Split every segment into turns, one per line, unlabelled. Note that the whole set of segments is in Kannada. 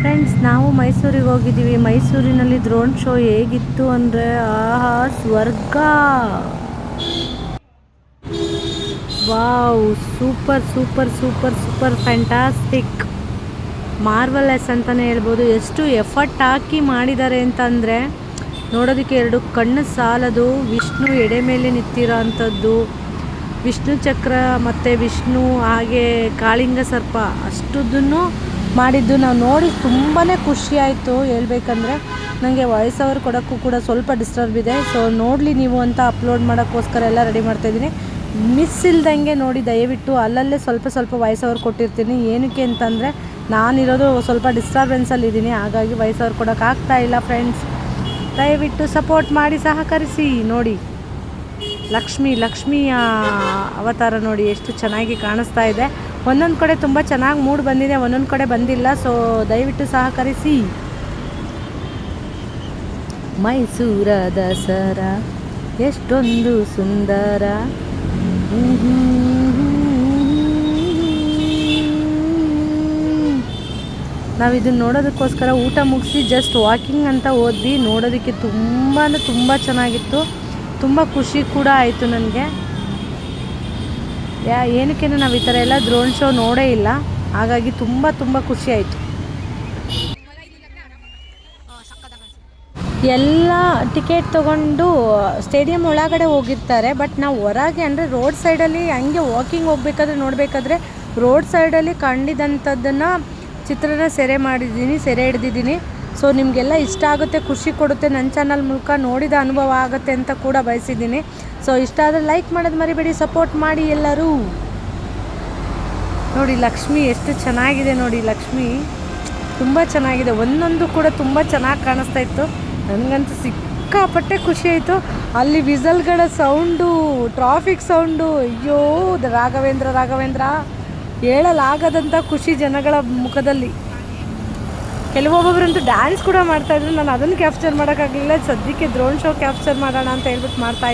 ಫ್ರೆಂಡ್ಸ್ ನಾವು ಮೈಸೂರಿಗೆ ಹೋಗಿದ್ದೀವಿ. ಮೈಸೂರಿನಲ್ಲಿ ಡ್ರೋನ್ ಶೋ ಹೇಗಿತ್ತು ಅಂದರೆ ಆಹಾ, ಸ್ವರ್ಗ. Wow, super super super super fantastic marvellous ಅಂತಲೇ ಹೇಳ್ಬೋದು. ಎಷ್ಟು ಎಫರ್ಟ್ ಹಾಕಿ ಮಾಡಿದ್ದಾರೆ ಅಂತಂದರೆ, ನೋಡೋದಕ್ಕೆ ಎರಡು ಕಣ್ಣು ಸಾಲದು. ವಿಷ್ಣು ಎಡೆ ಮೇಲೆ ನಿಂತಿರೋ ಅಂಥದ್ದು. ವಿಷ್ಣು ಚಕ್ರ ಮತ್ತು ವಿಷ್ಣು ಹಾಗೆ ಕಾಳಿಂಗ ಸರ್ಪ ಅಷ್ಟುದನ್ನು ಮಾಡಿದ್ದು ನಾವು ನೋಡಿ ತುಂಬಾ ಖುಷಿ ಆಯಿತು ಹೇಳ್ಬೇಕಂದ್ರೆ. ನನಗೆ ವಾಯ್ಸ್ ಓವರ್ ಕೊಡೋಕ್ಕೂ ಕೂಡ ಸ್ವಲ್ಪ ಡಿಸ್ಟರ್ಬ್ ಇದೆ. ಸೊ ನೋಡಲಿ ನೀವು ಅಂತ ಅಪ್ಲೋಡ್ ಮಾಡೋಕ್ಕೋಸ್ಕರ ಎಲ್ಲ ರೆಡಿ ಮಾಡ್ತಾಯಿದ್ದೀನಿ ಮಿಸ್ ಇಲ್ದಂಗೆ ನೋಡಿ ದಯವಿಟ್ಟು ಅಲ್ಲಲ್ಲೇ ಸ್ವಲ್ಪ ಸ್ವಲ್ಪ ವಾಯ್ಸ್ ಓವರ್ ಕೊಟ್ಟಿರ್ತೀನಿ. ಏನಕ್ಕೆ ಅಂತಂದರೆ ನಾನಿರೋದು ಸ್ವಲ್ಪ ಡಿಸ್ಟರ್ಬೆನ್ಸಲ್ಲಿದ್ದೀನಿ ಹಾಗಾಗಿ ವಾಯ್ಸ್ ಓವರ್ ಕೊಡೋಕ್ಕಾಗ್ತಾ ಇಲ್ಲ ಫ್ರೆಂಡ್ಸ್ ದಯವಿಟ್ಟು ಸಪೋರ್ಟ್ ಮಾಡಿ, ಸಹಕರಿಸಿ. ನೋಡಿ, ಲಕ್ಷ್ಮಿ, ಲಕ್ಷ್ಮಿಯ ಅವತಾರ ನೋಡಿ ಎಷ್ಟು ಚೆನ್ನಾಗಿ ಕಾಣಿಸ್ತಾ ಇದೆ. ಒಂದೊಂದು ಕಡೆ ತುಂಬ ಚೆನ್ನಾಗಿ ಮೂಡ್ ಬಂದಿದೆ, ಒಂದೊಂದು ಕಡೆ ಬಂದಿಲ್ಲ ಸೊ ದಯವಿಟ್ಟು ಸಹಕರಿಸಿ. ಮೈಸೂರ ದಸರಾ ಎಷ್ಟೊಂದು ಸುಂದರ. ನಾವು ಇದನ್ನ ನೋಡೋದಕ್ಕೋಸ್ಕರ ಊಟ ಮುಗಿಸಿ ಜಸ್ಟ್ ವಾಕಿಂಗ್ ಅಂತ ಹೋದ್ವಿ ನೋಡೋದಕ್ಕೆ ತುಂಬಾ ತುಂಬ ಚೆನ್ನಾಗಿತ್ತು. ತುಂಬ ಖುಷಿ ಕೂಡ ಆಯಿತು ನನಗೆ. ಯಾ ಏನಕ್ಕೆ ನಾವು ಈ ಥರ ಎಲ್ಲ ಡ್ರೋನ್ ಶೋ ನೋಡೇ ಇಲ್ಲ. ಹಾಗಾಗಿ ತುಂಬ ತುಂಬ ಖುಷಿ ಆಯಿತು. ಎಲ್ಲ ಟಿಕೆಟ್ ತೊಗೊಂಡು ಸ್ಟೇಡಿಯಂ ಒಳಗಡೆ ಹೋಗಿರ್ತಾರೆ, ಬಟ್ ನಾವು ಹೊರಗೆ ಅಂದರೆ ರೋಡ್ ಸೈಡಲ್ಲಿ ಹಂಗೆ ವಾಕಿಂಗ್ ಹೋಗ್ಬೇಕಾದ್ರೆ ನೋಡಬೇಕಾದ್ರೆ ರೋಡ್ ಸೈಡಲ್ಲಿ ಕಂಡಿದ್ದಂಥದ್ದನ್ನು ಚಿತ್ರನ ಸೆರೆ ಮಾಡಿದ್ದೀನಿ, ಸೆರೆ ಹಿಡ್ದಿದ್ದೀನಿ. ಸೊ ನಿಮಗೆಲ್ಲ ಇಷ್ಟ ಆಗುತ್ತೆ, ಖುಷಿ ಕೊಡುತ್ತೆ ನನ್ನ ಚಾನಲ್ ಮೂಲಕ ನೋಡಿದ ಅನುಭವ ಆಗುತ್ತೆ ಅಂತ ಕೂಡ ಬಯಸಿದ್ದೀನಿ. ಸೊ ಇಷ್ಟ ಆದರೆ ಲೈಕ್ ಮಾಡೋದು ಮರಿಬೇಡಿ ಸಪೋರ್ಟ್ ಮಾಡಿ ಎಲ್ಲರೂ. ನೋಡಿ, ಲಕ್ಷ್ಮಿ ಎಷ್ಟು ಚೆನ್ನಾಗಿದೆ ನೋಡಿ, ಲಕ್ಷ್ಮಿ. ತುಂಬ ಚೆನ್ನಾಗಿದೆ, ಒಂದೊಂದು ಕೂಡ ತುಂಬ ಚೆನ್ನಾಗಿ ಕಾಣಿಸ್ತಾ ಇತ್ತು. ನನಗಂತೂ ಸಿಕ್ಕಾಪಟ್ಟೆ ಖುಷಿ ಆಯಿತು. ಅಲ್ಲಿ ವಿಸಲ್ಗಳ ಸೌಂಡು ಟ್ರಾಫಿಕ್ ಸೌಂಡು ಅಯ್ಯೋ, ರಾಘವೇಂದ್ರ ರಾಘವೇಂದ್ರ. ಹೇಳಲಾಗದಂಥ ಖುಷಿ ಜನಗಳ ಮುಖದಲ್ಲಿ. ಕೆಲವೊಬ್ಬೊಬ್ಬರಂತೂ ಡ್ಯಾನ್ಸ್ ಕೂಡ ಮಾಡ್ತಾಯಿದ್ರು ನಾನು ಅದನ್ನು ಕ್ಯಾಪ್ಚರ್ ಮಾಡೋಕ್ಕಾಗಲಿಲ್ಲ. ಸದ್ಯಕ್ಕೆ ಡ್ರೋನ್ ಶೋ ಕ್ಯಾಪ್ಚರ್ ಮಾಡೋಣ ಅಂತ ಹೇಳ್ಬಿಟ್ಟು ಮಾಡ್ತಾ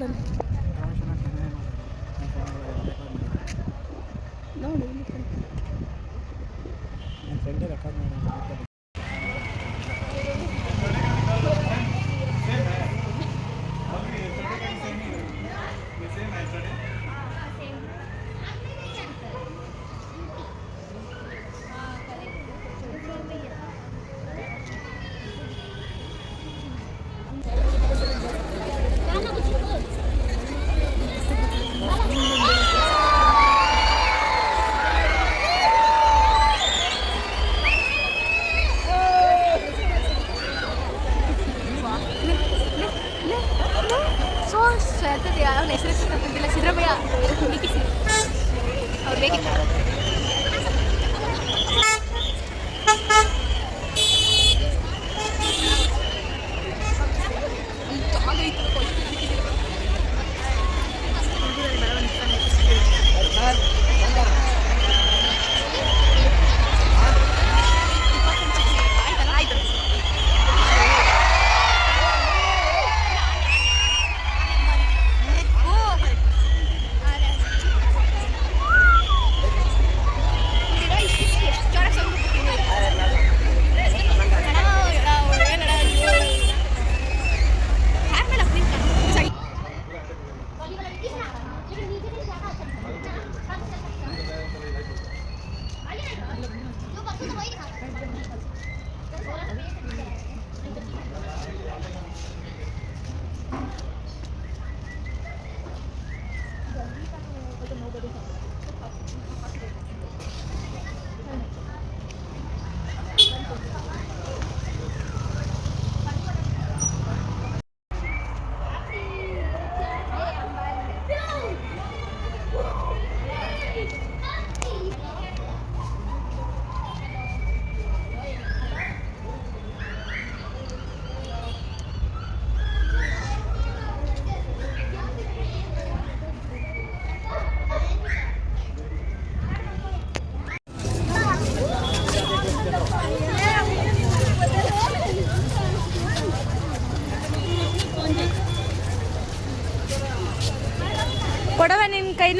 করেন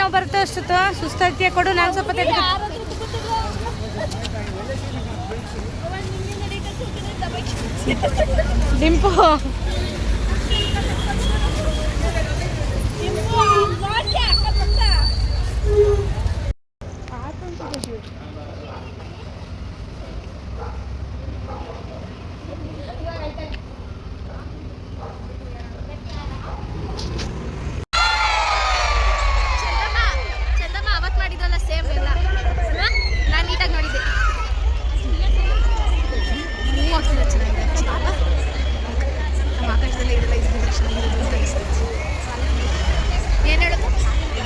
ನೋವು
ಬರುತ್ತೋ ಅಷ್ಟು ಸುಸ್ತಾಗ್ತೀಯ ಕೊಡು ನಾನು ಸ್ವಲ್ಪ ತೆಗೆದು. Dimpu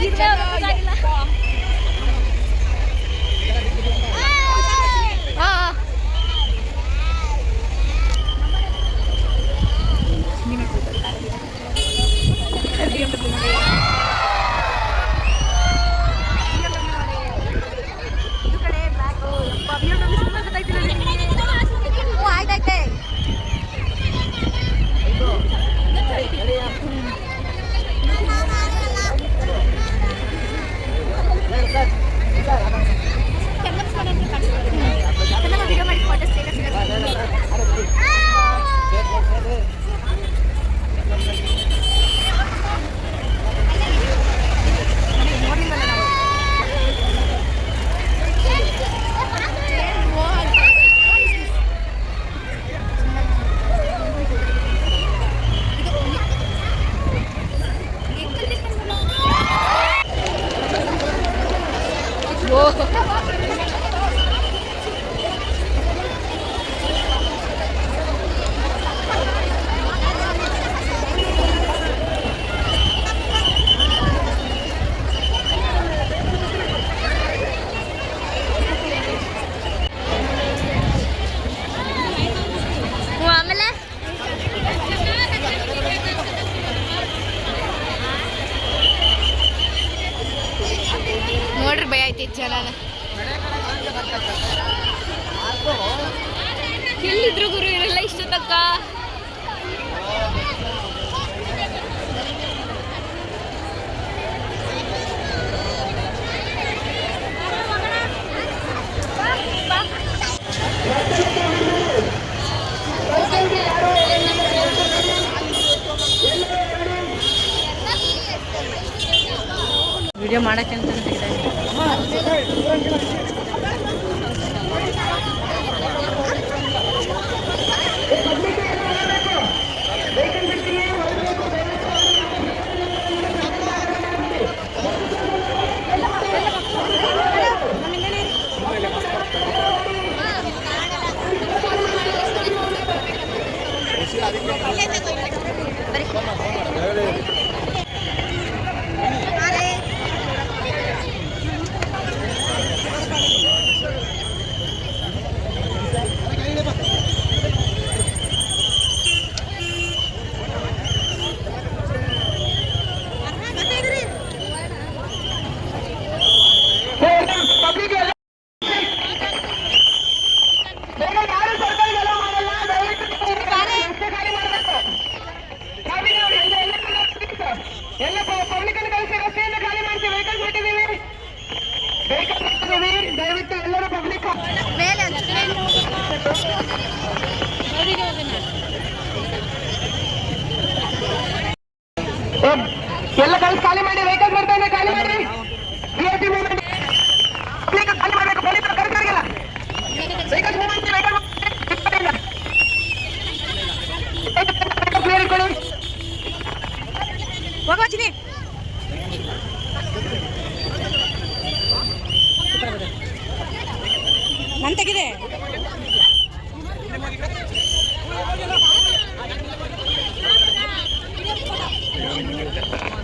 Yeah, yeah.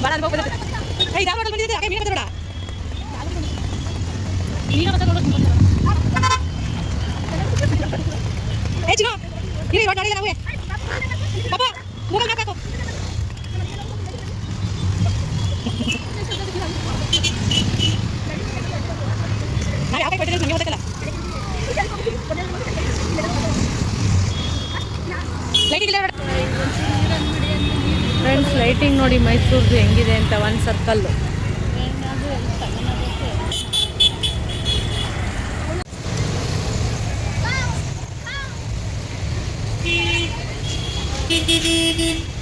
ಒಂದೇ ಮಾಡೋದು ಭಾಳ ಅನುಭವ ಬಂದಿದೆ ಏಯ್ ಯಾವ ಮಾಡಲ್ ಬಂದಿದೆ ಹಾಗೆ ಮೀನು ಬೇಡ ನೀನು ಮತ್ತೆ ನೋಡೋದು ಏ ಚಿನ್ನ ಇರಿ ರೋಡ್ ನೋಡಿಲ್ಲ ನಾವು ಪಾಪ ಮೂಗಲ್ ಹಾಕಾಕು ನಾವು ಯಾವ ಕೊಟ್ಟಿದ್ದೀವಿ ನಮಗೆ ಗೊತ್ತಿಲ್ಲ ಲೈಟಿಂಗ್ ಇಲ್ಲ ಫ್ರೆಂಡ್ಸ್ ಲೈಟಿಂಗ್ ನೋಡಿ ಮೈಸೂರ್ದು ಹೆಂಗಿದೆ ಅಂತ ಒಂದು ಸರ್ಕಲ್ಲು ಭಾಳ ದಿಮಿತ